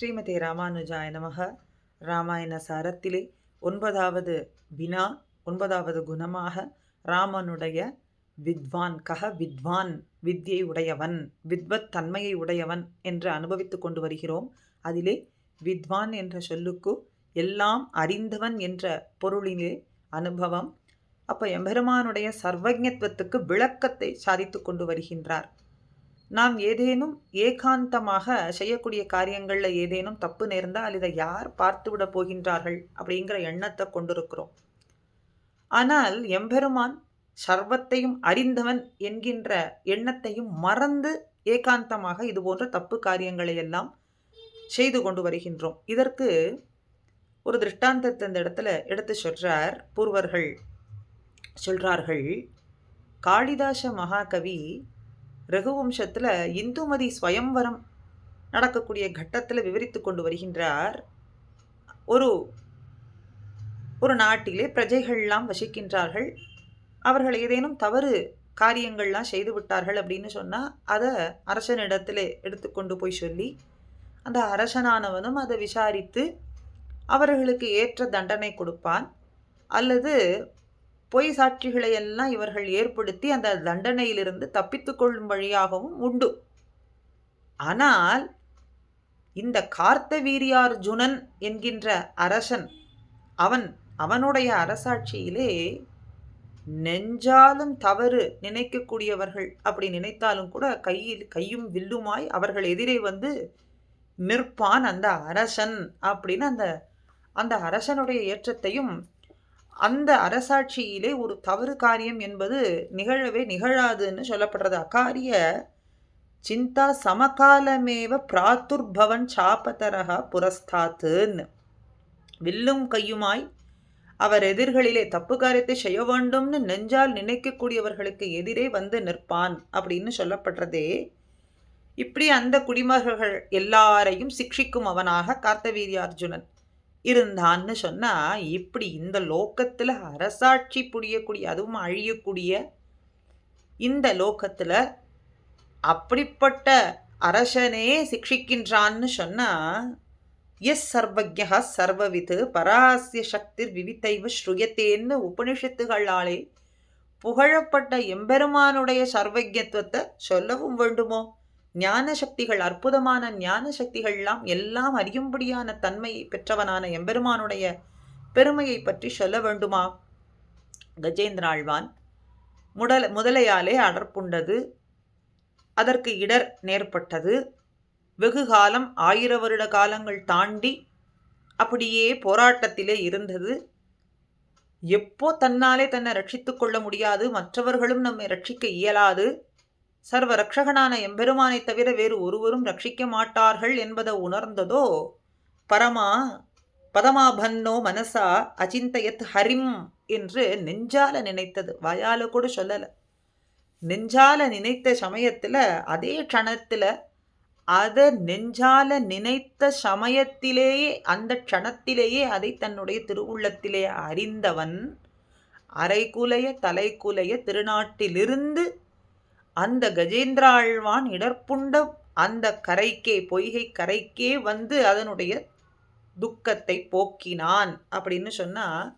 ஸ்ரீமதி ராமானுஜாய நமக. ராமாயண சாரத்திலே ஒன்பதாவது வினா ஒன்பதாவது குணமாக ராமனுடைய வித்வான் கக வித்வான் வித்யை உடையவன் வித்வத் தன்மையை உடையவன் என்று அனுபவித்துக் கொண்டு வருகிறோம். அதிலே வித்வான் என்ற சொல்லுக்கு எல்லாம் அறிந்தவன் என்ற பொருளிலே அனுபவம். அப்போ எம்பெருமானுடைய சர்வஜத்துவத்துக்கு விளக்கத்தை சாதித்து கொண்டு வருகின்றார். நாம் ஏதேனும் ஏகாந்தமாக செய்யக்கூடிய காரியங்களில் ஏதேனும் தப்பு நேர்ந்தால் இதை யார் பார்த்து விட போகின்றார்கள் அப்படிங்கிற எண்ணத்தை கொண்டிருக்கிறோம். ஆனால் எம்பெருமான் சர்வத்தையும் அறிந்தவன் என்கின்ற எண்ணத்தையும் மறந்து ஏகாந்தமாக இது போன்ற தப்பு காரியங்களை எல்லாம் செய்து கொண்டு வருகின்றோம். இதற்கு ஒரு திருஷ்டாந்தத்தை இந்த இடத்துல எடுத்து சொல்றார் பூர்வர்கள். சொல்றார்கள் காளிதாச மகாகவி ரகுவம்சத்தில் இந்துமதி ஸ்வயம்வரம் நடக்கக்கூடிய கட்டத்தில் விவரித்து கொண்டு வருகின்றார். ஒரு ஒரு நாட்டிலே பிரஜைகள்லாம் வசிக்கின்றார்கள். அவர்கள் ஏதேனும் தவறு காரியங்கள்லாம் செய்து விட்டார்கள் அப்படின்னு சொன்னால் அதை அரசனிடத்தில் எடுத்துக்கொண்டு போய் சொல்லி அந்த அரசனானவனும் அதை விசாரித்து அவர்களுக்கு ஏற்ற தண்டனை கொடுப்பான். அல்லது பொய் சாட்சிகளை எல்லாம் இவர்கள் ஏற்படுத்தி அந்த தண்டனையிலிருந்து தப்பித்து கொள்ளும் வழியாகவும் உண்டு. ஆனால் இந்த கார்த்தவீரியார்ஜுனன் என்கின்ற அரசன் அவன் அவனுடைய அரசாட்சியிலே நெஞ்சாலும் தவறு நினைக்கக்கூடியவர்கள் அப்படி நினைத்தாலும் கூட கையில் கையும் வில்லுமாய் அவர்கள் எதிரே வந்து நிற்பான் அந்த அரசன் அப்படின்னு அந்த அந்த அரசனுடைய ஏற்றத்தையும் அந்த அரசாட்சியிலே ஒரு தவறு காரியம் என்பது நிகழவே நிகழாதுன்னு சொல்லப்படுறது. அகாரிய சிந்தா சமகாலமேவ பிராத்துர்பவன் சாப்பதரகா புரஸ்தாத்துன்னு. வில்லும் கையுமாய் அவர் எதிர்களிலே தப்பு காரியத்தை செய்ய வேண்டும்னு நெஞ்சால் நினைக்கக்கூடியவர்களுக்கு எதிரே வந்து நிற்பான் அப்படின்னு சொல்லப்படுறதே. இப்படி அந்த குடிமகர்கள் எல்லாரையும் சிக்ஷிக்கும் அவனாக கார்த்தவீரியார்ஜுனன். இருந்தான்னு சொன்னால் இப்படி இந்த லோக்கத்தில் அரசாட்சி புரியக்கூடிய அதுவும் அழியக்கூடிய இந்த லோக்கத்தில் அப்படிப்பட்ட அரசனே சிக்ஷிக்கின்றான்னு சொன்னால் எஸ் சர்வஜா சர்வவிது பராசிய சக்திர் விவித்தைவ ஸ்ருயத்தேன்னு உபனிஷத்துகளாலே புகழப்பட்ட எம்பெருமானுடைய சர்வஜத்துவத்தை சொல்லவும் வேண்டுமோ? ஞான சக்திகள் அற்புதமான ஞான சக்திகள்லாம் எல்லாம் அறியும்படியான தன்மையை பெற்றவனான எம்பெருமானுடைய பெருமையை பற்றி சொல்ல வேண்டுமா? கஜேந்திராழ்வான் முடல முதலையாலே அடர்ப்புண்டது அதற்கு இடர் நேர்பட்டது வெகு காலம் ஆயிர வருட காலங்கள் தாண்டி அப்படியே போராட்டத்திலே இருந்தது. எப்போ தன்னாலே தன்னை ரட்சித்து கொள்ள முடியாது மற்றவர்களும் நம்மை ரட்சிக்க இயலாது. சர்வ ரக்ஷகனான எம்பெருமானை தவிர வேறு ஒருவரும் ரட்சிக்க மாட்டார்கள் என்பதை உணர்ந்ததோ? பரமா பதமாபன்னோ மனசா அச்சிந்தயத் ஹரிம் என்று நெஞ்சால நினைத்தது. வாயால கூட சொல்லலை. நெஞ்சால நினைத்த சமயத்தில் அதே க்ஷணத்தில் அதை நெஞ்சால நினைத்த சமயத்திலேயே அந்த க்ஷணத்திலேயே அதை தன்னுடைய திருவுள்ளத்திலே அறிந்தவன் அரைக்குலைய தலைக்குலைய திருநாட்டிலிருந்து அந்த கஜேந்திராழ்வான் இடர்புண்ட அந்த கரைக்கே பொய்கை கரைக்கே வந்து அதனுடைய துக்கத்தை போக்கினான் அப்படின்னு சொன்னால்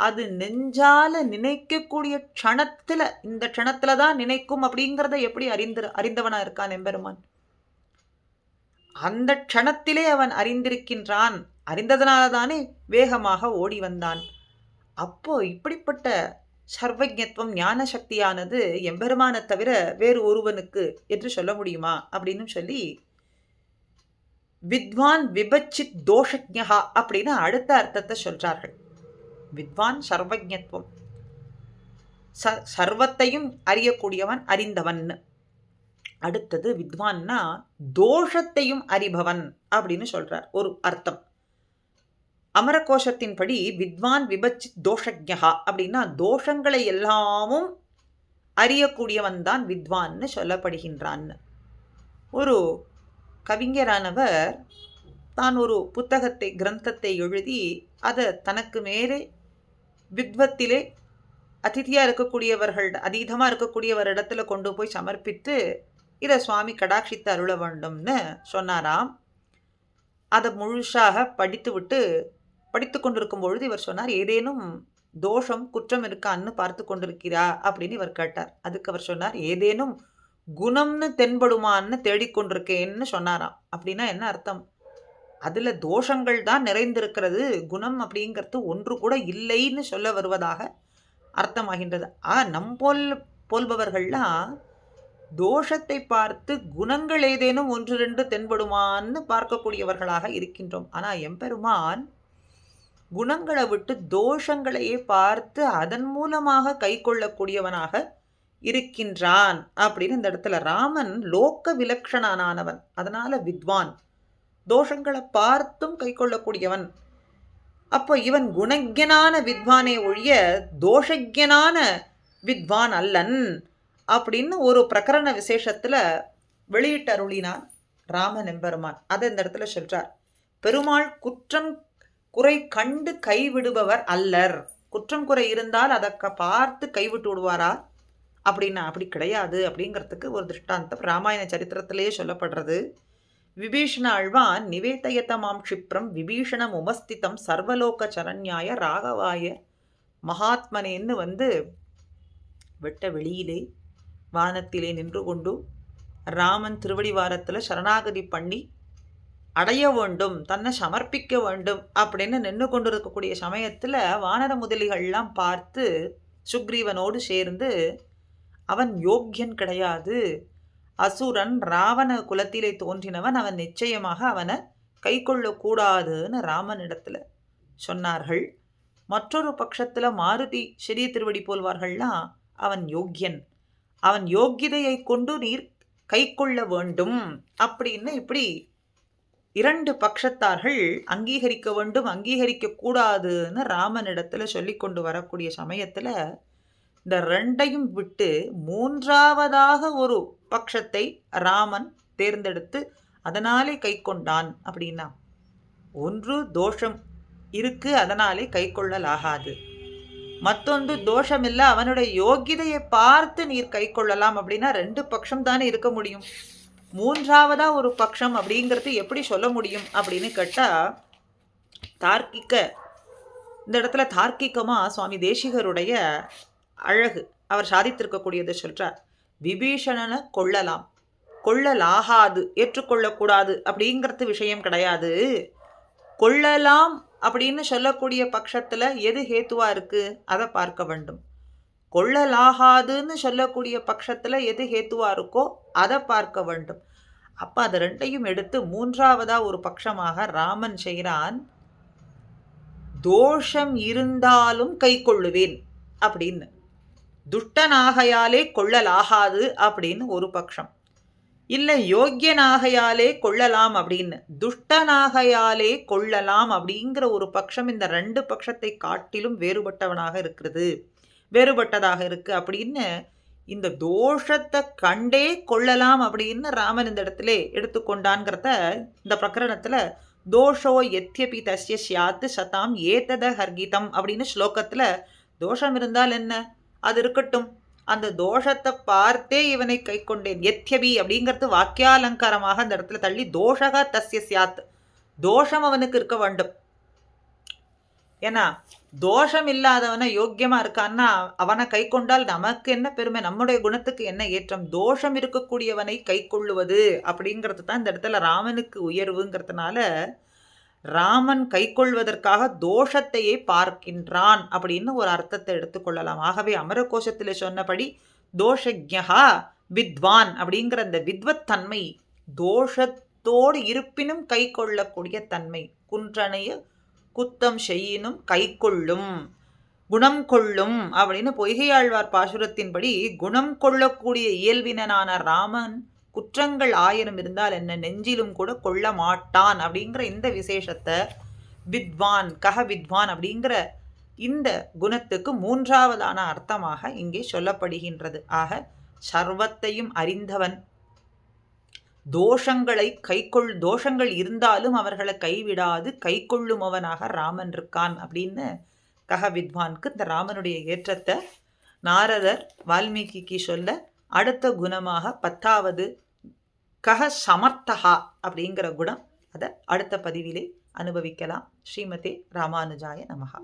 அது நெஞ்சால நினைக்கக்கூடிய க்ஷணத்தில் இந்த க்ஷணத்தில் தான் நினைக்கும் அப்படிங்கிறத எப்படி அறிந்து அறிந்தவனாக இருக்கான் எம்பெருமான்? அந்த க்ஷணத்திலே அவன் அறிந்திருக்கின்றான். அறிந்ததனால தானே வேகமாக ஓடி வந்தான். அப்போ இப்படிப்பட்ட சர்வஜத்துவம் ஞான சக்தியானது எம்பெருமானை தவிர வேறு ஒருவனுக்கு என்று சொல்ல முடியுமா? அப்படின்னு சொல்லி வித்வான் விபச்சித் தோஷஜா அப்படின்னு அடுத்த அர்த்தத்தை சொல்றார்கள். வித்வான் சர்வஜத்துவம் ச சர்வத்தையும் அறியக்கூடியவன் அறிந்தவன். அடுத்தது வித்வான்னா தோஷத்தையும் அறிபவன் அப்படின்னு சொல்றார். ஒரு அர்த்தம். அமரகோஷத்தின்படி வித்வான் விபச்சி தோஷஜா அப்படின்னா தோஷங்களை எல்லாமும் அறியக்கூடியவன் தான் வித்வான்னு சொல்லப்படுகின்றான் ஒரு கவிஞரானவர் தான் ஒரு புத்தகத்தை கிரந்தத்தை எழுதி அதை தனக்கு மேலே வித்வத்திலே அதிதியாக இருக்கக்கூடியவர்கள் அதீதமாக இருக்கக்கூடியவர் இடத்துல கொண்டு போய் சமர்ப்பித்து இதை சுவாமி கடாட்சித்து அருள வேண்டும்னு சொன்னாராம். அதை முழுசாக படித்துவிட்டு படித்து கொண்டிருக்கும் பொழுது இவர் சொன்னார் ஏதேனும் தோஷம் குற்றம் இருக்கான்னு பார்த்து கொண்டிருக்கிறா? அப்படின்னு இவர் கேட்டார். அதுக்கு அவர் சொன்னார் ஏதேனும் குணம்னு தென்படுமான்னு தேடிக்கொண்டிருக்கேன்னு சொன்னாராம். அப்படின்னா என்ன அர்த்தம்? அதில் தோஷங்கள் தான் நிறைந்திருக்கிறது குணம் அப்படிங்கிறது ஒன்று கூட இல்லைன்னு சொல்ல வருவதாக அர்த்தமாகின்றது. ஆ நம் போல் போல்பவர்கள்லாம் தோஷத்தை பார்த்து குணங்கள் ஏதேனும் ஒன்று ரெண்டு தென்படுமான்னு பார்க்கக்கூடியவர்களாக இருக்கின்றோம். ஆனால் எம்பெருமான் குணங்களை விட்டு தோஷங்களையே பார்த்து அதன் மூலமாக கை கொள்ளக்கூடியவனாக இருக்கின்றான் அப்படின்னு இந்த இடத்துல ராமன் லோக்க விலக்ஷணனானவன். அதனால வித்வான். தோஷங்களை பார்த்தும் கை கொள்ளக்கூடியவன். அப்போ இவன் குணஜனான வித்வானே ஒழிய தோஷஜனான வித்வான் அல்லன் அப்படின்னு ஒரு பிரகரண விசேஷத்தில் வெளியிட்டருளினான் ராமன் எம்பெருமான். அதை இந்த இடத்துல சொல்றார். பெருமாள் குற்றம் குறை கண்டு கைவிடுபவர் அல்லர். குற்றம் குறை இருந்தால் அதை பார்த்து கைவிட்டு விடுவாரா? அப்படின்னா அப்படி கிடையாது. அப்படிங்கிறதுக்கு ஒரு திருஷ்டாந்தம். ராமாயண சரித்திரத்திலேயே சொல்லப்படுறது. விபீஷண அழ்வான் நிவேதயத்தமாம் க்ஷிப்ரம் விபீஷணம் உமஸ்திதம் சர்வலோக சரண்யாய ராகவாய மகாத்மனேன்னு வந்து வெட்ட வெளியிலே வானத்திலே நின்று கொண்டு ராமன் திருவடிவாரத்தில் சரணாகதி பண்ணி அடைய வேண்டும் தன்னை சமர்ப்பிக்க வேண்டும் அப்படின்னு நின்று கொண்டு இருக்கக்கூடிய சமயத்தில் வானர முதலிகள்லாம் பார்த்து சுக்ரீவனோடு சேர்ந்து அவன் யோக்கியன் கிடையாது. அசுரன் ராவண குலத்திலே தோன்றினவன் அவன் நிச்சயமாக அவனை கை கொள்ளக்கூடாதுன்னு ராமனிடத்தில் சொன்னார்கள். மற்றொரு பட்சத்தில் மாருதி சிறிய திருவடி போல்வார்கள்லாம் அவன் யோக்கியன். அவன் யோக்கியதையை கொண்டு நீர் கை கொள்ள வேண்டும் அப்படின்னு இப்படி இரண்டு பட்சத்தார்கள் அங்கீகரிக்க வேண்டும் அங்கீகரிக்க கூடாதுன்னு ராமனிடத்தில் சொல்லி கொண்டு வரக்கூடிய சமயத்தில் இந்த ரெண்டையும் விட்டு மூன்றாவதாக ஒரு பட்சத்தை ராமன் தேர்ந்தெடுத்து அதனாலே கை கொண்டான் அப்படின்னா ஒன்று தோஷம் இருக்கு அதனாலே கை கொள்ளலாகாது மற்றொன்று தோஷம் இல்லை அவனுடைய யோகிதையை பார்த்து நீர் கை கொள்ளலாம் அப்படின்னா ரெண்டு பட்சம் தானே இருக்க முடியும். மூன்றாவதா ஒரு பட்சம் அப்படிங்கிறது எப்படி சொல்ல முடியும் அப்படின்னு கேட்டால் தார்க்கிக்க இந்த இடத்துல தார்க்கிகமாக சுவாமி தேசிகருடைய அழகு அவர் சாதித்திருக்கக்கூடியதை சொல்கிறார் விபீஷணனை கொள்ளலாம் கொள்ளலாகாது ஏற்றுக்கொள்ளக்கூடாது அப்படிங்கிறது விஷயம் கிடையாது. கொள்ளலாம் அப்படின்னு சொல்லக்கூடிய பட்சத்தில் எது ஹேத்துவாக இருக்குது அதை பார்க்க வேண்டும். கொள்ளலாகாதுன்னு சொல்லக்கூடிய பட்சத்தில் எது ஹேத்துவாக இருக்கோ அதை பார்க்க வேண்டும். அப்போ அது ரெண்டையும் எடுத்து மூன்றாவதாக ஒரு பட்சமாக ராமன் செய்கிறான் தோஷம் இருந்தாலும் கை கொள்ளுவேன் அப்படின்னு. துஷ்டனாகையாலே கொள்ளலாகாது அப்படின்னு ஒரு பட்சம். இல்லை யோக்கியனாகையாலே கொள்ளலாம் அப்படின்னு. துஷ்டனாகையாலே கொள்ளலாம் அப்படிங்கிற ஒரு பட்சம் இந்த ரெண்டு பட்சத்தை காட்டிலும் வேறுபட்டவனாக இருக்கிறது. வேறுபட்டதாக இருக்குது அப்படின்னு இந்த தோஷத்தை கண்டே கொள்ளலாம் அப்படின்னு ராமன் இந்த இடத்துல எடுத்துக்கொண்டான்கிறத இந்த பிரகரணத்தில் தோஷோ எத்தியபி தஸ்ய சியாத்து சதாம் ஏத்தத ஹர்கீதம் அப்படின்னு ஸ்லோகத்தில் தோஷம் இருந்தால் என்ன? அது இருக்கட்டும். அந்த தோஷத்தை பார்த்தே இவனை கை கொண்டேன். எத்யபி அப்படிங்கிறது வாக்கியாலங்காரமாக அந்த இடத்துல தள்ளி தோஷக தஸ்ய சியாத் தோஷம் அவனுக்கு இருக்க வேண்டும். ஏன்னா தோஷம் இல்லாதவனை யோக்கியமா இருக்கான்னா அவனை கை கொண்டால் நமக்கு என்ன பெருமை? நம்முடைய குணத்துக்கு என்ன ஏற்றம்? தோஷம் இருக்கக்கூடியவனை கை கொள்ளுவது அப்படிங்கிறது தான் இந்த இடத்துல ராமனுக்கு உயர்வுங்கிறதுனால ராமன் கை கொள்வதற்காக தோஷத்தையே பார்க்கின்றான் அப்படின்னு ஒரு அர்த்தத்தை எடுத்துக்கொள்ளலாம் ஆகவே அமரகோஷத்தில் சொன்னபடி தோஷஜா வித்வான் அப்படிங்கிற அந்த வித்வத் தன்மை தோஷத்தோடு இருப்பினும் கை கொள்ளக்கூடிய தன்மை குன்றனைய குத்தம் செய்யினும் கை கொள்ளும் குணம் கொள்ளும் அப்படின்னு பொய்கையாழ்வார் பாசுரத்தின்படி குணம் கொள்ளக்கூடிய இயல்பினனான ராமன் குற்றங்கள் ஆயிரம் இருந்தால் என்ன நெஞ்சிலும் கூட கொள்ள மாட்டான் அப்படிங்கிற இந்த விசேஷத்தை வித்வான் கஹ வித்வான் அப்படிங்கிற இந்த குணத்துக்கு மூன்றாவதான அர்த்தமாக இங்கே சொல்லப்படுகின்றது. ஆக சர்வத்தையும் அறிந்தவன் தோஷங்களை கைக்கொள் தோஷங்கள் இருந்தாலும் அவர்களை கைவிடாது கை கொள்ளுமவனாக ராமன் இருக்கான் அப்படின்னு கக வித்வான்க்கு இந்த ராமனுடைய ஏற்றத்தை நாரதர் வால்மீகிக்கு சொல்ல அடுத்த குணமாக பத்தாவது கக சமர்த்தகா அப்படிங்கிற குணம் அதை அடுத்த பதிவிலே அனுபவிக்கலாம். ஸ்ரீமதே ராமானுஜாய நமகா